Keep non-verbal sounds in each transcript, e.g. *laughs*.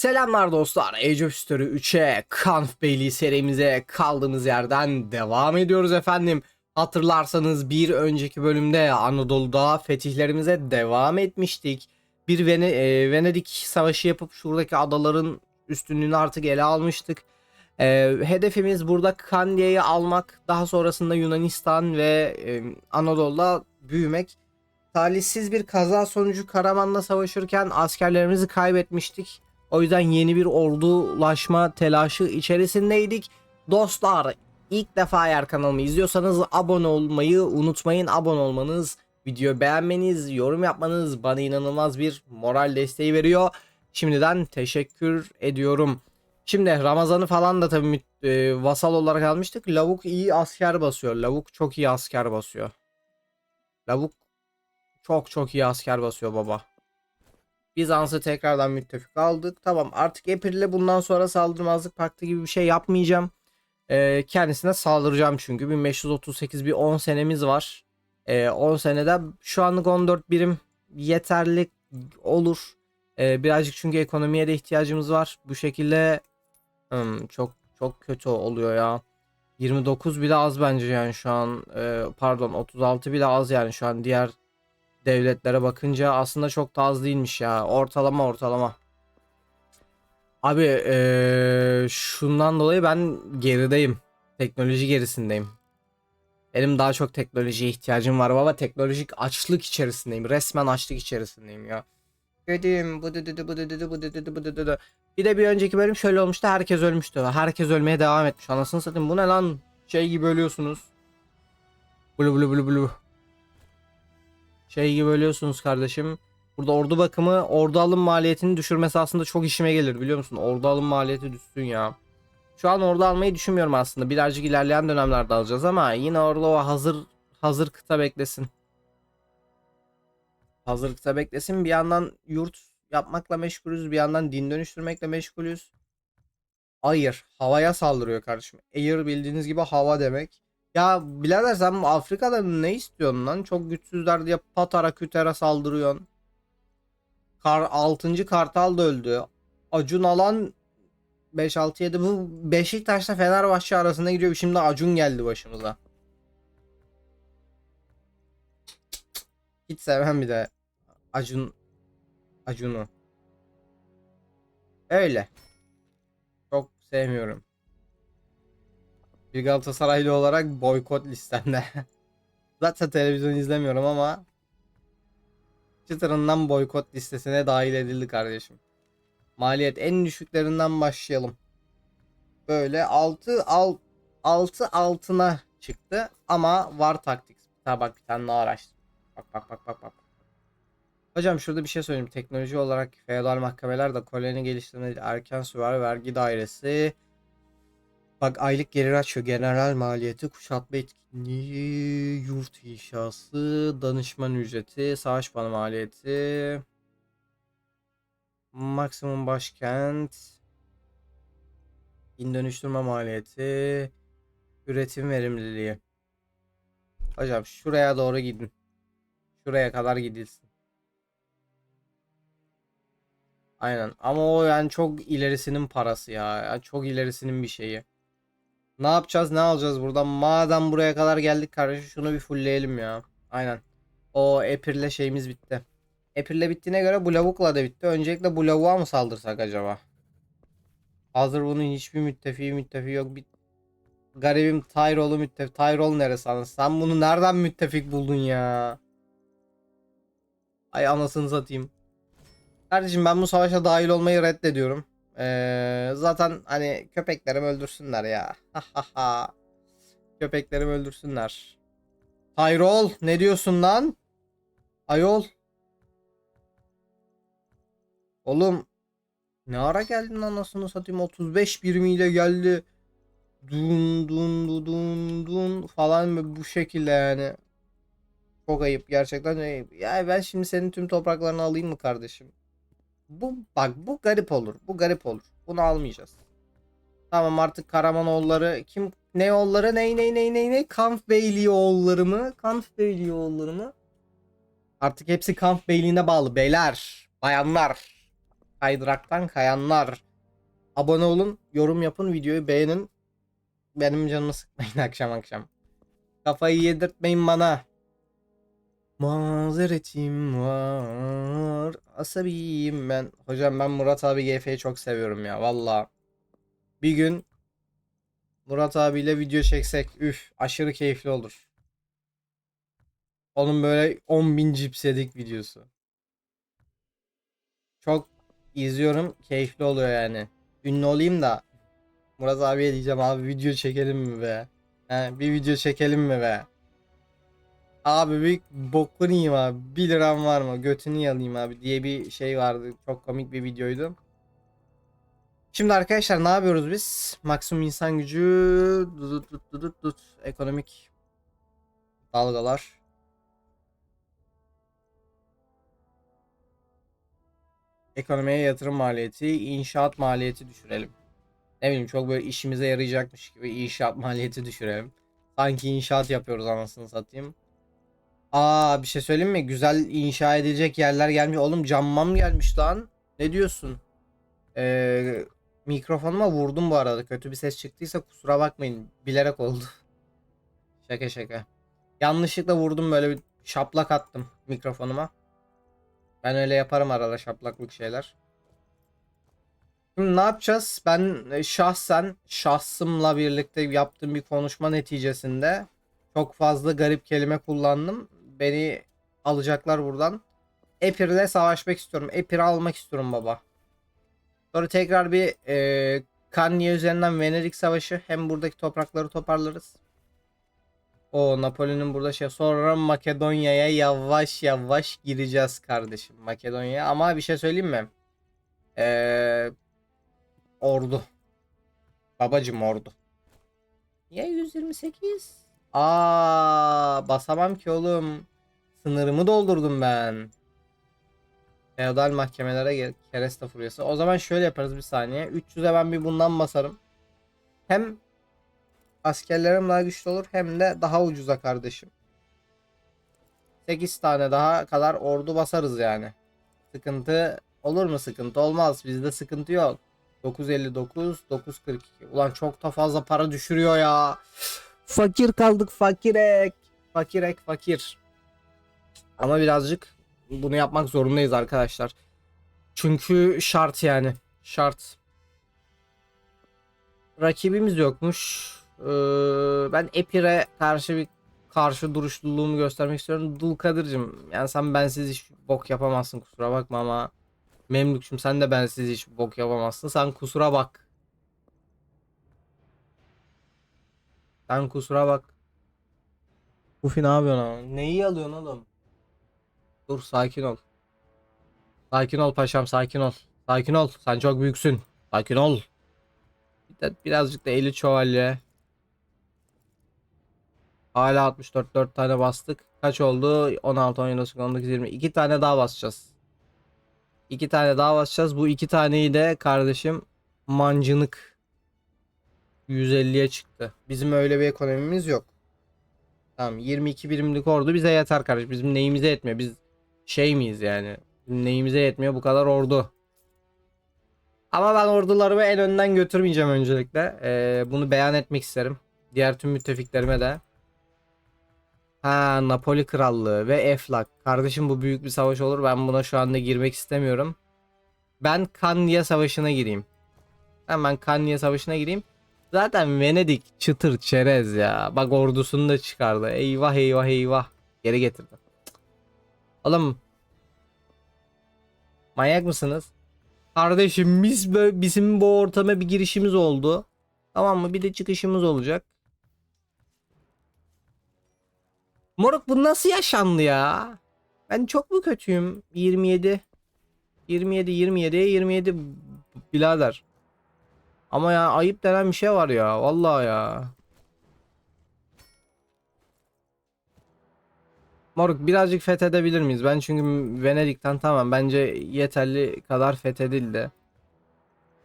Selamlar dostlar. Age of History 3'e Kanf Beyliği serimize kaldığımız yerden devam ediyoruz efendim. Hatırlarsanız bir önceki bölümde Anadolu'da fetihlerimize devam etmiştik. Bir Vene e, Venedik savaşı yapıp şuradaki adaların üstünlüğünü artık ele almıştık. E, hedefimiz burada Kandia'yı almak, daha sonrasında Yunanistan ve e, Anadolu'da büyümek. Talihsiz bir kaza sonucu Karaman'la savaşırken askerlerimizi kaybetmiştik. O yüzden yeni bir ordulaşma telaşı içerisindeydik. Dostlar ilk defa eğer kanalımı izliyorsanız abone olmayı unutmayın. Abone olmanız, video beğenmeniz, yorum yapmanız bana inanılmaz bir moral desteği veriyor. Şimdiden teşekkür ediyorum. Şimdi Ramazan'ı falan da tabii e, vasal olarak almıştık. Lavuk iyi asker basıyor. Lavuk çok iyi asker basıyor. Lavuk çok çok iyi asker basıyor baba. Bizans'ı tekrardan müttefik aldık. Tamam artık Epir'le bundan sonra saldırmazlık paktı gibi bir şey yapmayacağım. Ee, kendisine saldıracağım çünkü. 1538 bir 10 senemiz var. Ee, 10 senede şu anlık 14 birim yeterli olur. Ee, birazcık çünkü ekonomiye de ihtiyacımız var. Bu şekilde hmm, çok çok kötü oluyor ya. 29 bile az bence yani şu an. Ee, pardon 36 bile az yani şu an diğer devletlere bakınca aslında çok da az değilmiş ya. Ortalama ortalama. Abi eee, şundan dolayı ben gerideyim. Teknoloji gerisindeyim. Benim daha çok teknolojiye ihtiyacım var baba. Teknolojik açlık içerisindeyim. Resmen açlık içerisindeyim ya. Dedim bu dedi bu dedi bu dedi bu dedi. Bir de bir önceki bölüm şöyle olmuştu. Herkes ölmüştü. Herkes ölmeye devam etmiş. Anasını satayım. Bu ne lan? Şey gibi ölüyorsunuz. Blu blu blu blu şey gibi ölüyorsunuz kardeşim. Burada ordu bakımı ordu alım maliyetini düşürmesi aslında çok işime gelir biliyor musun? Ordu alım maliyeti düşsün ya. Şu an ordu almayı düşünmüyorum aslında. Birazcık ilerleyen dönemlerde alacağız ama yine orada o hazır hazır kıta beklesin. Hazır kıta beklesin. Bir yandan yurt yapmakla meşgulüz. Bir yandan din dönüştürmekle meşgulüz. Hayır. Havaya saldırıyor kardeşim. Air bildiğiniz gibi hava demek. Ya birader sen bu Afrika'da ne istiyorsun lan? Çok güçsüzler diye Patara Küter'e saldırıyorsun. Kar 6. Kartal da öldü. Acun alan 5 6 7 bu Beşiktaş'la Fenerbahçe arasında gidiyor. Şimdi Acun geldi başımıza. Hiç sevmem bir de Acun Acun'u. Öyle. Çok sevmiyorum. Bir Galatasaraylı olarak boykot listemde. *laughs* Zaten televizyon izlemiyorum ama çıtırından boykot listesine dahil edildi kardeşim. Maliyet en düşüklerinden başlayalım. Böyle 6 al 6 altına çıktı ama var taktik. Ha bak bir tane daha araştır. Bak bak bak bak bak. Hocam şurada bir şey söyleyeyim. Teknoloji olarak feodal mahkemeler de koloni geliştirme erken süvari vergi dairesi Bak aylık gelir açıyor. General maliyeti, kuşatma etkinliği, yurt inşası, danışman ücreti, savaş bana maliyeti, maksimum başkent, din dönüştürme maliyeti, üretim verimliliği. Hocam şuraya doğru gidin. Şuraya kadar gidilsin. Aynen ama o yani çok ilerisinin parası ya. Yani çok ilerisinin bir şeyi. Ne yapacağız ne alacağız buradan? Madem buraya kadar geldik kardeşim şunu bir fullleyelim ya. Aynen. O Epir'le şeyimiz bitti. Epir'le bittiğine göre bu lavukla da bitti. Öncelikle bu lavuğa mı saldırsak acaba? Hazır bunun hiçbir müttefiği müttefiği yok. Bir garibim Tyrol'u müttefik. Tyrol neresi anasını? Sen bunu nereden müttefik buldun ya? Ay anasını satayım. Kardeşim ben bu savaşa dahil olmayı reddediyorum. Ee, zaten hani köpeklerim öldürsünler ya. köpeklerim öldürsünler. Tyrol ne diyorsun lan? Ayol. Oğlum ne ara geldin anasını satayım 35 birimiyle geldi. Dun dun dun dun dun falan bu şekilde yani. Çok ayıp gerçekten ayıp. Ya ben şimdi senin tüm topraklarını alayım mı kardeşim? Bu bak bu garip olur. Bu garip olur. Bunu almayacağız. Tamam artık Karamanoğulları kim ne oğulları ney ney ney ney ney Kamp Beyliği oğulları mı? Beyliği oğulları mı? Artık hepsi Beyliğine bağlı beyler, bayanlar. kaydıraktan kayanlar. Abone olun, yorum yapın, videoyu beğenin. Benim canımı sıkmayın *laughs* akşam akşam. Kafayı yedirtmeyin bana. Mazeretim var. Asabiyim ben. Hocam ben Murat abi GF'yi çok seviyorum ya valla. Bir gün Murat abiyle video çeksek üf aşırı keyifli olur. Onun böyle 10.000 cipsedik videosu. Çok izliyorum keyifli oluyor yani. Ünlü olayım da Murat abiye diyeceğim abi video çekelim mi be? He, bir video çekelim mi be? Abi bir bokunu yiyeyim abi. 1 liram var mı? Götünü yalayayım abi diye bir şey vardı. Çok komik bir videoydu. Şimdi arkadaşlar ne yapıyoruz biz? Maksimum insan gücü dut dut dut dut dut. ekonomik dalgalar. Ekonomiye yatırım maliyeti, inşaat maliyeti düşürelim. Ne bileyim çok böyle işimize yarayacakmış gibi inşaat *laughs* maliyeti düşürelim. Sanki inşaat yapıyoruz anasını satayım. Aa bir şey söyleyeyim mi? Güzel inşa edilecek yerler gelmiş. Oğlum cammam gelmiş lan. Ne diyorsun? Ee, mikrofonuma vurdum bu arada. Kötü bir ses çıktıysa kusura bakmayın. Bilerek oldu. *laughs* Şaka şaka. Yanlışlıkla vurdum böyle bir şaplak attım mikrofonuma. Ben öyle yaparım arada şaplaklık şeyler. Şimdi ne yapacağız? Ben e, şahsen şahsımla birlikte yaptığım bir konuşma neticesinde çok fazla garip kelime kullandım. Beni alacaklar buradan. Epir'le savaşmak istiyorum. Epir'i almak istiyorum baba. Sonra tekrar bir e, Kanye üzerinden Venedik Savaşı. Hem buradaki toprakları toparlarız. O Napoli'nin burada şey. Sonra Makedonya'ya yavaş yavaş gireceğiz kardeşim. Makedonya. Ama bir şey söyleyeyim mi? Eee ordu. Babacım ordu. Niye 128? Aa basamam ki oğlum. Sınırımı doldurdum ben. Feodal mahkemelere. Kereste furyası. O zaman şöyle yaparız bir saniye. 300'e ben bir bundan basarım. Hem askerlerim daha güçlü olur hem de daha ucuza kardeşim. 8 tane daha kadar ordu basarız yani. Sıkıntı olur mu sıkıntı olmaz. Bizde sıkıntı yok. 959 942. Ulan çok da fazla para düşürüyor ya. Fakir kaldık fakirek. Fakirek fakir. Ama birazcık bunu yapmak zorundayız arkadaşlar. Çünkü şart yani. Şart. Rakibimiz yokmuş. Ee, ben Epir'e karşı bir karşı duruşluluğumu göstermek istiyorum. Dulkadir'cim yani sen bensiz hiç bok yapamazsın kusura bakma ama Memlükçüm sen de bensiz hiç bok yapamazsın. Sen kusura bak. Sen kusura bak. Kufi ne yapıyorsun? Neyi alıyorsun oğlum? Dur sakin ol. Sakin ol paşam sakin ol. Sakin ol. Sen çok büyüksün. Sakin ol. Birazcık da eli şövalye. Hala 64 4 tane bastık. Kaç oldu? 16 17 19 20. 2 tane daha basacağız. İki tane daha basacağız. Bu iki taneyi de kardeşim mancınık 150'ye çıktı. Bizim öyle bir ekonomimiz yok. Tamam 22 birimlik ordu bize yeter kardeş. Bizim neyimize yetmiyor. Biz şey miyiz yani? Bizim neyimize yetmiyor bu kadar ordu. Ama ben ordularımı en önden götürmeyeceğim öncelikle. Ee, bunu beyan etmek isterim. Diğer tüm müttefiklerime de. Ha Napoli Krallığı ve Eflak. Kardeşim bu büyük bir savaş olur. Ben buna şu anda girmek istemiyorum. Ben Kanya Savaşı'na gireyim. Hemen Kanya Savaşı'na gireyim. Zaten Venedik çıtır çerez ya. Bak ordusunu da çıkardı. Eyvah eyvah eyvah. Geri getirdi. Oğlum. Manyak mısınız? Kardeşim biz böyle, bizim bu ortama bir girişimiz oldu. Tamam mı? Bir de çıkışımız olacak. Moruk bu nasıl yaşandı ya? Ben çok mu kötüyüm? 27. 27 27 27 birader. Ama ya ayıp denen bir şey var ya. Vallahi ya. Moruk birazcık fethedebilir miyiz? Ben çünkü Venedik'ten tamam bence yeterli kadar fethedildi.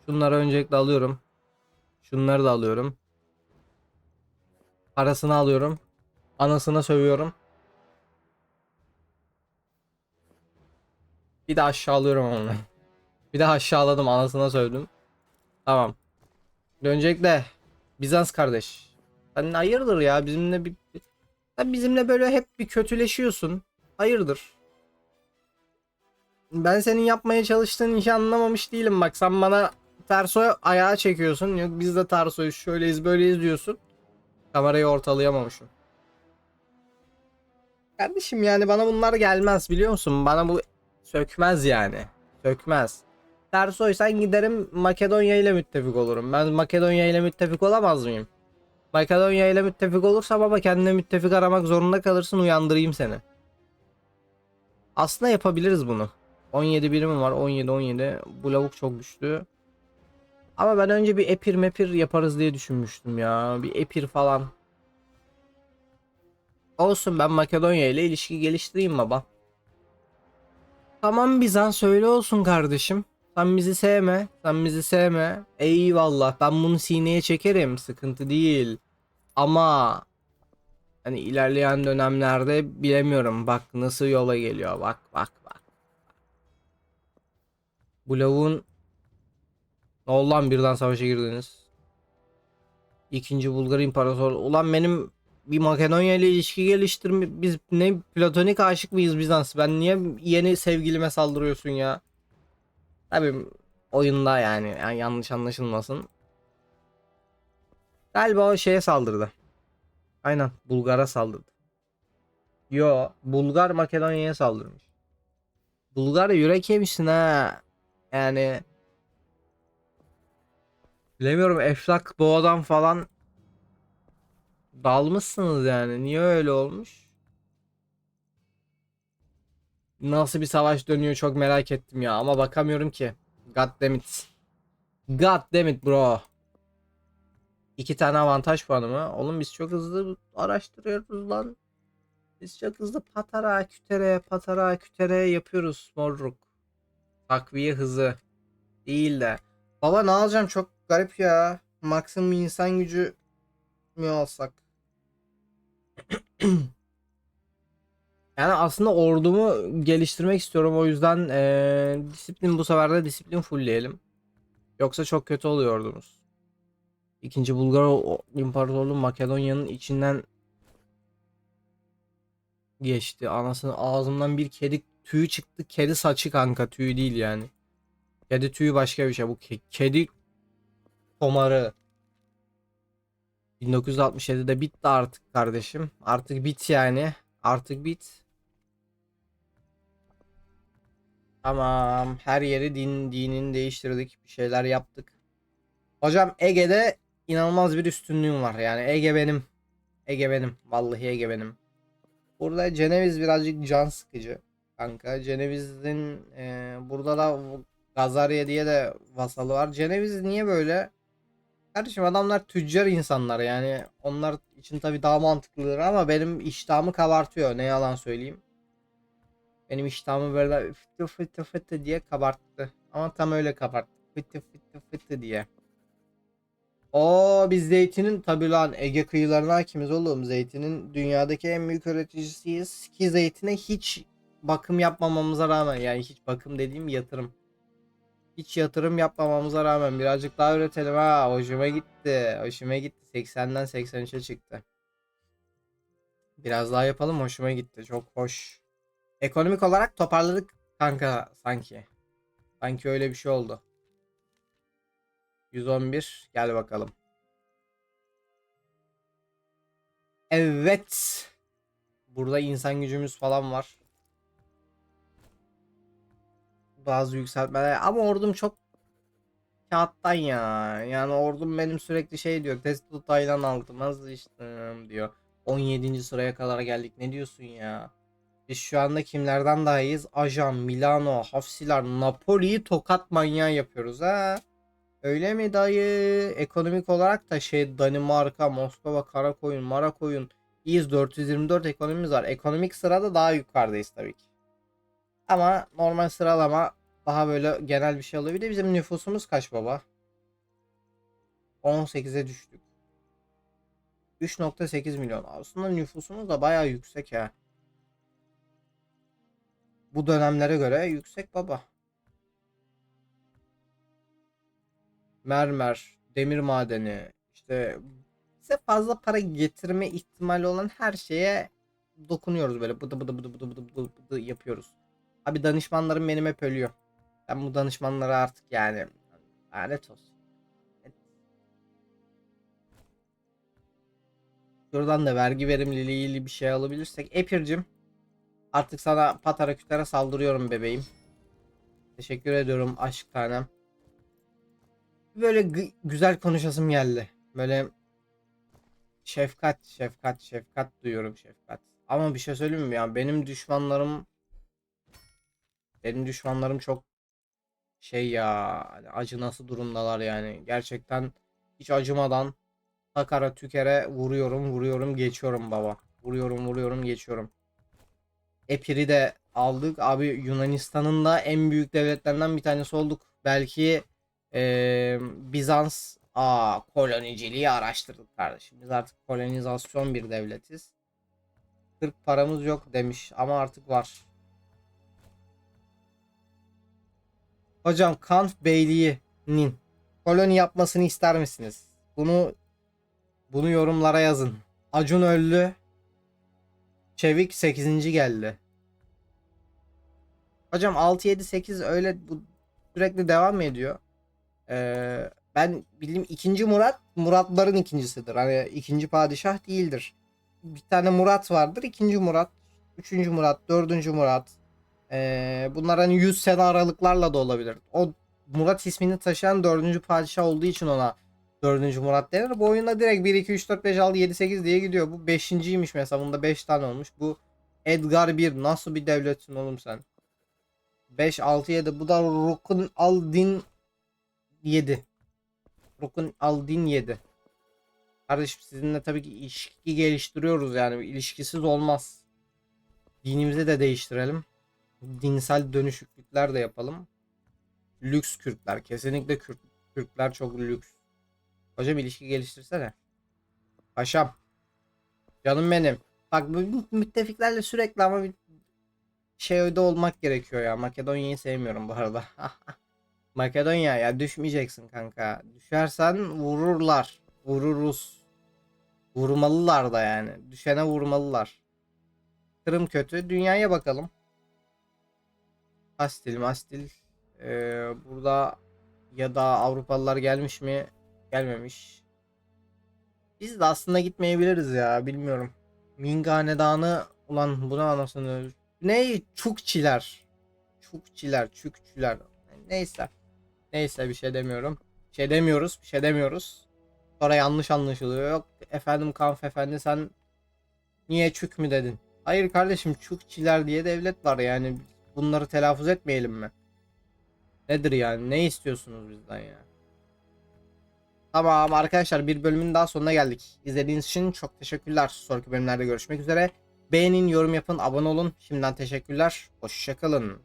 Şunları öncelikle alıyorum. Şunları da alıyorum. Parasını alıyorum. Anasına sövüyorum. Bir de aşağılıyorum onu. Bir de aşağıladım anasına sövdüm. Tamam. Öncelikle Bizans kardeş. Sen hayırdır ya bizimle bir sen bizimle böyle hep bir kötüleşiyorsun. Hayırdır? Ben senin yapmaya çalıştığın işi anlamamış değilim bak sen bana Terso'yu ayağa çekiyorsun. Yok biz de Terso'yu şöyleyiz böyleyiz diyorsun. Kamerayı ortalayamamışım. Kardeşim yani bana bunlar gelmez biliyor musun? Bana bu sökmez yani. Sökmez. Tersoy sen giderim Makedonya ile müttefik olurum. Ben Makedonya ile müttefik olamaz mıyım? Makedonya ile müttefik olursam ama kendine müttefik aramak zorunda kalırsın uyandırayım seni. Aslında yapabiliriz bunu. 17 birimim var 17 17. Bu lavuk çok güçlü. Ama ben önce bir epir mepir yaparız diye düşünmüştüm ya. Bir epir falan. Olsun ben Makedonya ile ilişki geliştireyim baba. Tamam Bizans öyle olsun kardeşim. Sen bizi sevme. Sen bizi sevme. Eyvallah ben bunu sineye çekerim. Sıkıntı değil. Ama hani ilerleyen dönemlerde bilemiyorum. Bak nasıl yola geliyor. Bak bak bak. Bu lavuğun ne oldu lan birden savaşa girdiniz? İkinci Bulgar İmparatorluğu. Ulan benim bir Makedonya ile ilişki geliştirme biz ne platonik aşık mıyız Bizans? Ben niye yeni sevgilime saldırıyorsun ya? Tabii oyunda yani, yani yanlış anlaşılmasın. Galiba o şeye saldırdı. Aynen Bulgar'a saldırdı. Yo Bulgar Makedonya'ya saldırmış. Bulgar yürek yemişsin ha. Yani bilemiyorum Eflak Boğa'dan falan dalmışsınız yani. Niye öyle olmuş? Nasıl bir savaş dönüyor çok merak ettim ya ama bakamıyorum ki. God damn it. God damn it bro. İki tane avantaj puanı mı? Oğlum biz çok hızlı araştırıyoruz lan. Biz çok hızlı patara kütere patara kütere yapıyoruz morruk. Takviye hızı. Değil de. Baba ne alacağım çok garip ya. Maksimum insan gücü mü alsak? *clears throat* *clears throat* Yani aslında ordumu geliştirmek istiyorum. O yüzden eee, disiplin bu sefer de disiplin fullleyelim. Yoksa çok kötü oluyor ordumuz. İkinci Bulgar İmparatorluğu Makedonya'nın içinden geçti. Anasını ağzımdan bir kedi tüyü çıktı. Kedi saçı kanka tüyü değil yani. Kedi tüyü başka bir şey. Bu ke- kedi komarı. 1967'de bitti artık kardeşim. Artık bit yani. Artık bit. Tamam. Her yeri din dinini değiştirdik. Bir şeyler yaptık. Hocam Ege'de inanılmaz bir üstünlüğüm var. Yani Ege benim. Ege benim. Vallahi Ege benim. Burada Ceneviz birazcık can sıkıcı. Kanka Ceneviz'in e, burada da Gazarya diye de vasalı var. Ceneviz niye böyle? Kardeşim adamlar tüccar insanlar yani onlar için tabii daha mantıklıdır ama benim iştahımı kabartıyor ne yalan söyleyeyim. Benim iştahımı böyle fıtı fıtı fıtı diye kabarttı. Ama tam öyle kabarttı. Fıtı fıtı fıtı diye. O biz zeytinin tabii lan Ege kıyılarına hakimiz oğlum. Zeytinin dünyadaki en büyük üreticisiyiz. Ki zeytine hiç bakım yapmamamıza rağmen yani hiç bakım dediğim yatırım. Hiç yatırım yapmamamıza rağmen birazcık daha üretelim ha. Hoşuma gitti. Hoşuma gitti. 80'den 83'e çıktı. Biraz daha yapalım. Hoşuma gitti. Çok hoş. Ekonomik olarak toparladık kanka sanki. Sanki öyle bir şey oldu. 111 gel bakalım. Evet. Burada insan gücümüz falan var. Bazı yükseltmeler ama ordum çok kağıttan ya. Yani ordum benim sürekli şey diyor. Test tutaydan altımaz işte diyor. 17. sıraya kadar geldik. Ne diyorsun ya? Biz şu anda kimlerden daha iyiyiz? Ajan, Milano, Hafsiler, Napoli'yi tokat manyağı yapıyoruz ha. Öyle mi dayı? Ekonomik olarak da şey Danimarka, Moskova, Karakoyun, Marakoyun iyiyiz. 424 ekonomimiz var. Ekonomik sırada daha yukarıdayız tabii ki. Ama normal sıralama daha böyle genel bir şey oluyor. Bir de bizim nüfusumuz kaç baba? 18'e düştük. 3.8 milyon. Aslında nüfusumuz da bayağı yüksek ya. Bu dönemlere göre yüksek baba. mermer, demir madeni, işte bize fazla para getirme ihtimali olan her şeye dokunuyoruz böyle bıdı bıdı bıdı bıdı bıdı bıdı bıdı yapıyoruz. Abi danışmanlarım benim hep ölüyor. Ben bu danışmanlara artık yani lanet olsun. Şuradan da vergi verimliliğiyle bir şey alabilirsek. Epir'cim artık sana patara kütere saldırıyorum bebeğim. Teşekkür ediyorum aşk tanem. Böyle güzel konuşasım geldi. Böyle şefkat, şefkat, şefkat duyuyorum şefkat. Ama bir şey söyleyeyim mi ya? Benim düşmanlarım benim düşmanlarım çok şey ya hani acı nasıl durumdalar yani. Gerçekten hiç acımadan takara tükere vuruyorum, vuruyorum, geçiyorum baba. Vuruyorum, vuruyorum, geçiyorum. Epir'i de aldık. Abi Yunanistan'ın da en büyük devletlerinden bir tanesi olduk. Belki eee, Bizans aa koloniciliği araştırdık kardeşim. Biz artık kolonizasyon bir devletiz. 40 paramız yok demiş ama artık var. Hocam Kant Beyliği'nin koloni yapmasını ister misiniz? Bunu bunu yorumlara yazın. Acun öldü. Çevik 8. geldi. Hocam 6 7 8 öyle bu sürekli devam mı ediyor? Ee, ben bildiğim ikinci Murat Muratların ikincisidir. Hani ikinci padişah değildir. Bir tane Murat vardır. ikinci Murat, üçüncü Murat, dördüncü Murat. Ee, bunlar hani 100 sene aralıklarla da olabilir. O Murat ismini taşıyan dördüncü padişah olduğu için ona dördüncü Murat denir. Bu oyunda direkt 1, 2, 3, 4, 5, 6, 7, 8 diye gidiyor. Bu beşinciymiş mesela. Bunda 5 tane olmuş. Bu Edgar 1. Nasıl bir devletsin oğlum sen? 5, 6, 7. Bu da Rukun Aldin 7. Rukun Aldin 7. Kardeşim sizinle tabii ki ilişki geliştiriyoruz yani. İlişkisiz olmaz. Dinimizi de değiştirelim. Dinsel dönüşüklükler de yapalım. Lüks Kürtler. Kesinlikle Kürt, Kürtler çok lüks. Hocam ilişki geliştirsene. Paşam. Canım benim. Bak bu müttefiklerle sürekli ama bir şey öde olmak gerekiyor ya. Makedonya'yı sevmiyorum bu arada. *laughs* Makedonya ya düşmeyeceksin kanka. Düşersen vururlar. Vururuz. Vurmalılar da yani. Düşene vurmalılar. Kırım kötü. Dünyaya bakalım. Astil mastil. Ee, burada ya da Avrupalılar gelmiş mi? Gelmemiş. Biz de aslında gitmeyebiliriz ya. Bilmiyorum. Ming Hanedanı ulan buna anasını. Ne? Çukçiler. Çukçiler. Çükçüler. Neyse. Neyse bir şey demiyorum. Bir şey demiyoruz. Bir şey demiyoruz. Sonra yanlış anlaşılıyor. Yok efendim Kanf efendi sen niye çük mü dedin? Hayır kardeşim Çukçiler diye devlet var yani. Bunları telaffuz etmeyelim mi? Nedir yani? Ne istiyorsunuz bizden ya? Tamam arkadaşlar bir bölümün daha sonuna geldik. İzlediğiniz için çok teşekkürler. Sonraki bölümlerde görüşmek üzere. Beğenin, yorum yapın, abone olun. Şimdiden teşekkürler. Hoşçakalın.